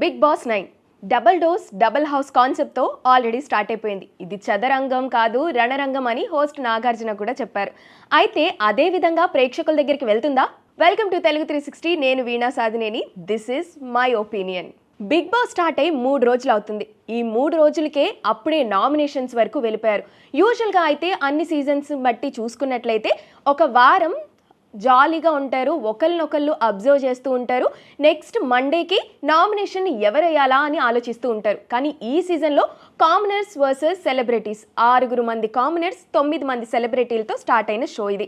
Bigg Boss nine. Double dose double house కాన్సెప్ట్తో already start అయిపోయింది. ఇది చదరంగం కాదు రణరంగం అని హోస్ట్ నాగార్జున కూడా చెప్పారు. అయితే అదే విధంగా ప్రేక్షకుల దగ్గరికి వెళ్తుందా? Welcome to Telugu three sixty నేను Veena Sadhineni. This is my opinion Bigg Boss start అయ్యి మూడు రోజులు అవుతుంది. ఈ మూడు రోజులకే అప్పుడే నామినేషన్స్ వరకు వెళ్ళిపోయారు. యూజువల్గా అయితే అన్ని సీజన్స్ బట్టి చూసుకున్నట్లయితే ఒక వారం జాలీగా ఉంటారు ఒకరినొకళ్ళు అబ్జర్వ్ చేస్తూ ఉంటారు. నెక్స్ట్ మండేకి నామినేషన్ ఎవరేయాలా అని ఆలోచిస్తూ ఉంటారు. కానీ ఈ సీజన్లో కామనర్స్ వర్సెస్ సెలబ్రిటీస్. ఆరుగురు మంది కామనర్స్ తొమ్మిది మంది సెలబ్రిటీలతో స్టార్ట్ అయిన షో ఇది.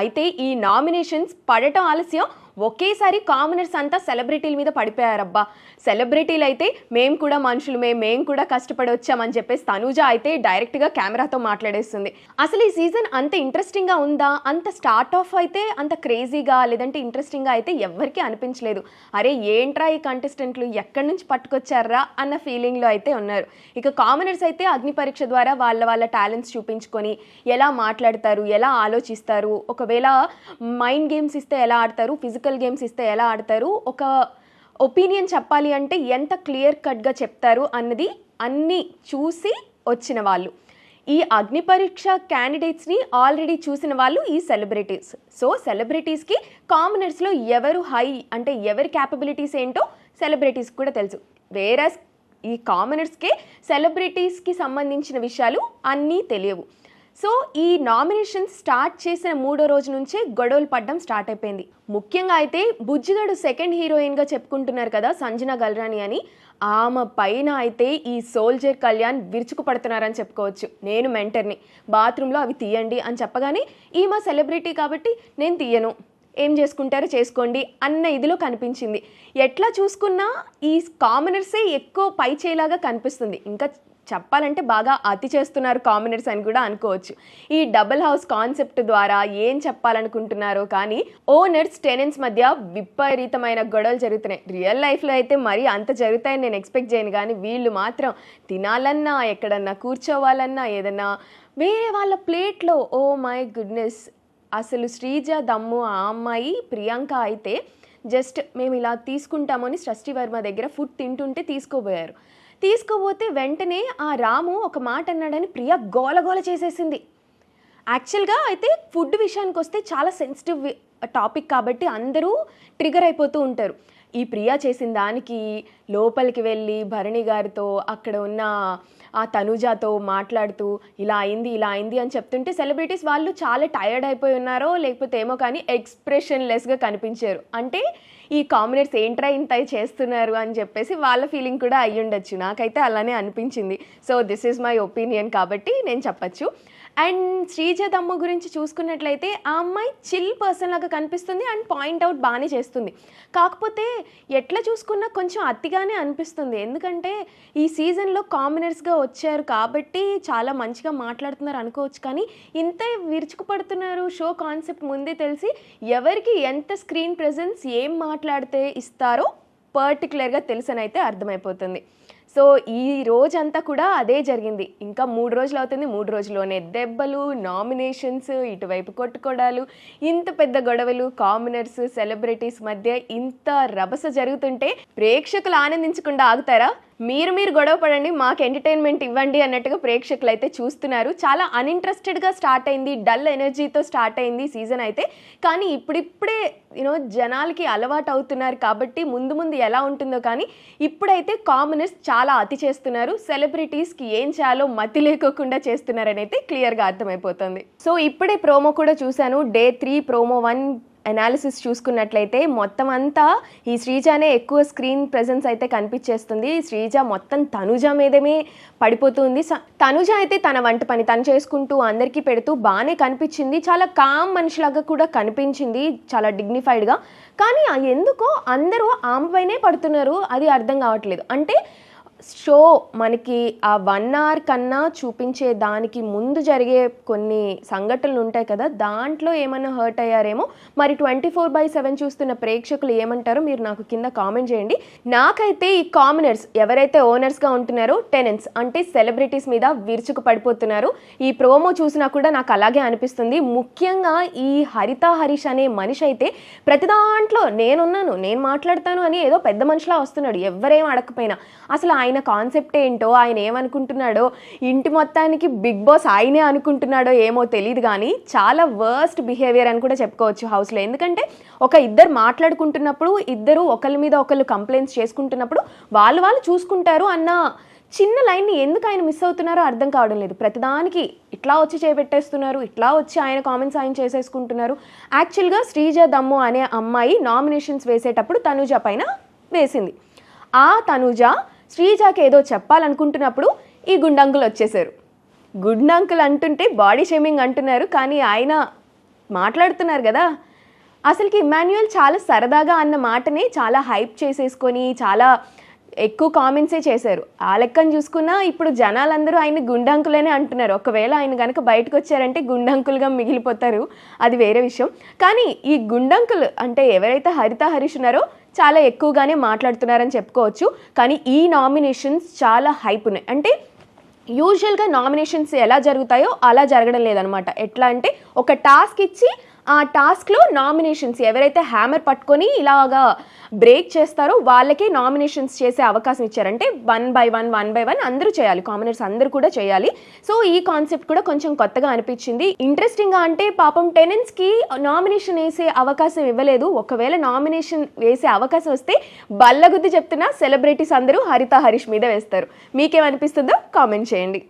అయితే ఈ నామినేషన్స్ పడటం ఆలస్యం. ఒకేసారి కామనర్స్ అంతా సెలబ్రిటీల మీద పడిపోయారబ్బా. సెలబ్రిటీలు అయితే మేము కూడా మనుషులమే మేము కూడా కష్టపడి వచ్చామని చెప్పేసి తనూజ అయితే డైరెక్ట్గా కెమెరాతో మాట్లాడేస్తుంది. అసలు ఈ సీజన్ అంత ఇంట్రెస్టింగ్గా ఉందా? అంత స్టార్ట్ ఆఫ్ అయితే అంత క్రేజీగా లేదంటే ఇంట్రెస్టింగ్గా అయితే ఎవ్వరికీ అనిపించలేదు. అరే ఏంట్రా ఈ కంటెస్టెంట్లు? ఎక్కడి నుంచి పట్టుకొచ్చారా? అన్న ఫీలింగ్లో అయితే ఉన్నారు. ఇక కామనర్స్ అయితే అగ్ని పరీక్ష ద్వారా వాళ్ళ వాళ్ళ టాలెంట్స్ చూపించుకొని ఎలా మాట్లాడతారు ఎలా ఆలోచిస్తారు ఒకవేళ మైండ్ గేమ్స్ ఇస్తే ఎలా ఆడతారు ఫిజికల్ గేమ్స్ ఇస్తే ఎలా ఆడతారు ఒక ఒపీనియన్ చెప్పాలి అంటే ఎంత క్లియర్ కట్గా చెప్తారు అన్నది అన్నీ చూసి వచ్చిన వాళ్ళు. ఈ అగ్ని పరీక్ష క్యాండిడేట్స్ని ఆల్రెడీ చూసిన వాళ్ళు ఈ సెలబ్రిటీస్ సో సెలబ్రిటీస్కి కామనర్స్లో ఎవరు హై అంటే ఎవరి క్యాపబిలిటీస్ ఏంటో సెలబ్రిటీస్ కూడా తెలుసు. వేరే ఈ కామనర్స్కే సెలబ్రిటీస్కి సంబంధించిన విషయాలు అన్నీ తెలియవు. సో ఈ నామినేషన్ స్టార్ట్ చేసిన మూడో రోజు నుంచే గొడవలు పడడం స్టార్ట్ అయిపోయింది. ముఖ్యంగా అయితే బుజ్జిగాడు సెకండ్ హీరోయిన్గా చెప్పుకుంటున్నారు కదా సంజన గల్రాని అని. ఆమె పైన అయితే ఈ సోల్జర్ కళ్యాణ్ విరుచుకు పడుతున్నారని చెప్పుకోవచ్చు. నేను మెంటర్ని. బాత్రూంలో అవి తీయండి అని చెప్పగానే ఈమె సెలబ్రిటీ కాబట్టి నేను తీయను. ఏం చేసుకుంటారో చేసుకోండి అన్న ఇదిలో కనిపించింది. ఎట్లా చూసుకున్నా ఈ కామనర్సే ఎక్కువ పై చేలాగా కనిపిస్తుంది. ఇంకా చెప్పాలంటే బాగా అతి చేస్తున్నారు కామనర్స్ అని కూడా అనుకోవచ్చు. ఈ డబుల్ హౌస్ కాన్సెప్ట్ ద్వారా ఏం చెప్పాలనుకుంటున్నారో కానీ ఓనర్స్ టెనెన్స్ మధ్య విపరీతమైన గొడవలు జరుగుతున్నాయి. రియల్ లైఫ్లో అయితే మరీ అంత జరుగుతాయని నేను ఎక్స్పెక్ట్ చేయను. కానీ వీళ్ళు మాత్రం తినాలన్నా ఎక్కడన్నా కూర్చోవాలన్నా ఏదన్నా వేరే వాళ్ళ ప్లేట్లో ఓ మై గుడ్నెస్ అసలు శ్రీజ దమ్ము ఆ అమ్మాయి ప్రియాంక అయితే జస్ట్ మేము ఇలా తీసుకుంటామని షష్ఠి వర్మ దగ్గర ఫుడ్ తింటుంటే తీసుకోబోయారు. తీసుకోబోతే వెంటనే ఆ రాము ఒక మాట అన్నాడని ప్రియ గోలగోల చేసేసింది. యాక్చువల్గా అయితే ఫుడ్ విషయానికి వస్తే చాలా సెన్సిటివ్ టాపిక్ కాబట్టి అందరూ ట్రిగర్ అయిపోతూ ఉంటారు. ఈ ప్రియా చేసిన దానికి లోపలికి వెళ్ళి భరణి గారితో అక్కడ ఉన్న ఆ తనుజాతో మాట్లాడుతూ ఇలా అయింది ఇలా అయింది అని చెప్తుంటే సెలబ్రిటీస్ వాళ్ళు చాలా టైర్డ్ అయిపోయి ఉన్నారో లేకపోతే ఏమో కానీ ఎక్స్ప్రెషన్ లెస్గా కనిపించారు. అంటే ఈ కామినేట్స్ ఏంట్రా ఇంత చేస్తున్నారు అని చెప్పేసి వాళ్ళ ఫీలింగ్ కూడా అయ్యి ఉండొచ్చు. నాకైతే అలానే అనిపించింది. So this is my opinion కాబట్టి నేను చెప్పచ్చు. అండ్ శ్రీజదమ్మ గురించి చూసుకున్నట్లయితే ఆ అమ్మాయి చిల్ పర్సన్ లాగా కనిపిస్తుంది అండ్ పాయింట్ అవుట్ బాగానే చేస్తుంది. కాకపోతే ఎట్లా చూసుకున్నా కొంచెం అతిగానే అనిపిస్తుంది. ఎందుకంటే ఈ సీజన్లో కామనర్స్గా వచ్చారు కాబట్టి చాలా మంచిగా మాట్లాడుతున్నారు అనుకోవచ్చు. కానీ ఇంత విరుచుకుపడుతున్నారు షో కాన్సెప్ట్ ముందే తెలిసి ఎవరికి ఎంత స్క్రీన్ ప్రెజెన్స్ ఏం మాట్లాడితే ఇస్తారో పర్టికులర్గా తెలుసనైతే అర్థమైపోతుంది. సో ఈ రోజంతా కూడా అదే జరిగింది. ఇంకా మూడు రోజులు అవుతుంది. మూడు రోజుల్లోనే దెబ్బలు నామినేషన్స్ ఇటువైపు కొట్టుకోవడాలు ఇంత పెద్ద గొడవలు కామనర్స్ సెలబ్రిటీస్ మధ్య ఇంత రభస జరుగుతుంటే ప్రేక్షకులు ఆనందించకుండా ఆగుతారా? మీరు మీరు గొడవ పడండి మాకు ఎంటర్టైన్మెంట్ ఇవ్వండి అన్నట్టుగా ప్రేక్షకులు అయితే చూస్తున్నారు. చాలా అన్ఇంట్రెస్టెడ్గా స్టార్ట్ అయింది డల్ ఎనర్జీతో స్టార్ట్ అయింది సీజన్ అయితే. కానీ ఇప్పుడిప్పుడే యూనో జనాలకి అలవాటు అవుతున్నారు కాబట్టి ముందు ముందు ఎలా ఉంటుందో కానీ ఇప్పుడైతే కామనర్స్ చాలా అతి చేస్తున్నారు. సెలబ్రిటీస్కి ఏం చేయాలో మతి లేకోకుండా చేస్తున్నారని అయితే క్లియర్గా అర్థమైపోతుంది. సో ఇప్పుడే ప్రోమో కూడా చూశాను. Day three promo one analysis చూసుకున్నట్లయితే మొత్తం అంతా ఈ శ్రీజానే ఎక్కువ స్క్రీన్ ప్రెజెన్స్ అయితే కనిపించేస్తుంది. శ్రీజ మొత్తం తనుజ మీదమే పడిపోతుంది. స- తనుజ అయితే తన వంట పని తను చేసుకుంటూ అందరికీ పెడుతూ బాగానే కనిపించింది. చాలా కామ్ మనిషిలాగా కూడా కనిపించింది. చాలా డిగ్నిఫైడ్గా కానీ ఎందుకో అందరూ ఆమె పైనే పడుతున్నారు. అది అర్థం కావట్లేదు. అంటే షో మనకి ఆ వన్ అవర్ కన్నా చూపించే దానికి ముందు జరిగే కొన్ని సంఘటనలు ఉంటాయి కదా దాంట్లో ఏమైనా హర్ట్ అయ్యారేమో? మరి ట్వంటీ ఫోర్ బై సెవెన్ చూస్తున్న ప్రేక్షకులు ఏమంటారో మీరు నాకు కింద కామెంట్ చేయండి. నాకైతే ఈ కామనర్స్ ఎవరైతే ఓనర్స్గా ఉంటున్నారో టెనెంట్స్ అంటే సెలబ్రిటీస్ మీద విరుచుకు పడిపోతున్నారు. ఈ ప్రోమో చూసినా కూడా నాకు అలాగే అనిపిస్తుంది. ముఖ్యంగా ఈ హరిత హరీష్ అనే మనిషి అయితే ప్రతి దాంట్లో నేనున్నాను నేను మాట్లాడతాను అని ఏదో పెద్ద మనిషిలా వస్తున్నాడు ఎవరేం అడగకపోయినా అసలు ఆయన కాన్సెప్ట్ ఏంటో ఆయన ఏమనుకుంటున్నాడో ఇంటి మొత్తానికి బిగ్ బాస్ ఆయనే అనుకుంటున్నాడో ఏమో తెలియదు కానీ చాలా వర్స్ట్ బిహేవియర్ అని కూడా చెప్పుకోవచ్చు హౌస్లో ఎందుకంటే ఒక ఇద్దరు మాట్లాడుకుంటున్నప్పుడు ఇద్దరు ఒకరి మీద ఒకళ్ళు కంప్లైంట్స్ చేసుకుంటున్నప్పుడు వాళ్ళు వాళ్ళు చూసుకుంటారు అన్న చిన్న లైన్ని ఎందుకు ఆయన మిస్ అవుతున్నారో అర్థం కావడం లేదు. ప్రతిదానికి ఇట్లా వచ్చి చేపెట్టేస్తున్నారు ఇట్లా వచ్చి ఆయన కామెంట్స్ ఆయన చేసేసుకుంటున్నారు. యాక్చువల్గా శ్రీజ దమ్ము అనే అమ్మాయి నామినేషన్స్ వేసేటప్పుడు తనుజ పైన వేసింది. ఆ తనుజ శ్రీజాకి ఏదో చెప్పాలనుకుంటున్నప్పుడు ఈ గుండంకులు వచ్చేసారు గుండంకులు అంటుంటే బాడీ షేమింగ్ అంటున్నారు కానీ ఆయన మాట్లాడుతున్నారు కదా. అసలుకి ఇమాన్యుయల్ చాలా సరదాగా అన్న మాటని చాలా హైప్ చేసేసుకొని చాలా ఎక్కువ కామెంట్సే చేశారు. ఆ లెక్కను చూసుకున్నా ఇప్పుడు జనాలందరూ ఆయన గుండంకులనే అంటున్నారు. ఒకవేళ ఆయన కనుక బయటకు వచ్చారంటే గుండంకులుగా మిగిలిపోతారు. అది వేరే విషయం. కానీ ఈ గుండంకులు అంటే ఎవరైతే హరిత హరీష్ ఉన్నారో చాలా ఎక్కువగానే మాట్లాడుతున్నారని చెప్పుకోవచ్చు. కానీ ఈ నామినేషన్స్ చాలా హైప్ ఉన్నాయి. అంటే యూజువల్గా నామినేషన్స్ ఎలా జరుగుతాయో అలా జరగడం లేదనమాట ఎట్లా అంటే ఒక టాస్క్ ఇచ్చి ఆ టాస్క్లో నామినేషన్స్ ఎవరైతే హ్యామర్ పట్టుకొని ఇలాగా బ్రేక్ చేస్తారో వాళ్ళకే నామినేషన్స్ చేసే అవకాశం ఇచ్చారంటే one by one one by one అందరూ చేయాలి. కామనర్స్ అందరూ కూడా చేయాలి. సో ఈ కాన్సెప్ట్ కూడా కొంచెం కొత్తగా అనిపించింది. ఇంట్రెస్టింగ్గా అంటే పాపం టెనెంట్స్కి నామినేషన్ వేసే అవకాశం ఇవ్వలేదు. ఒకవేళ నామినేషన్ వేసే అవకాశం వస్తే బల్లగుద్ది చెప్తున్నా సెలబ్రిటీస్ అందరూ హరిత హరీష్ మీద వేస్తారు. మీకేమనిపిస్తుందో కామెంట్ చేయండి.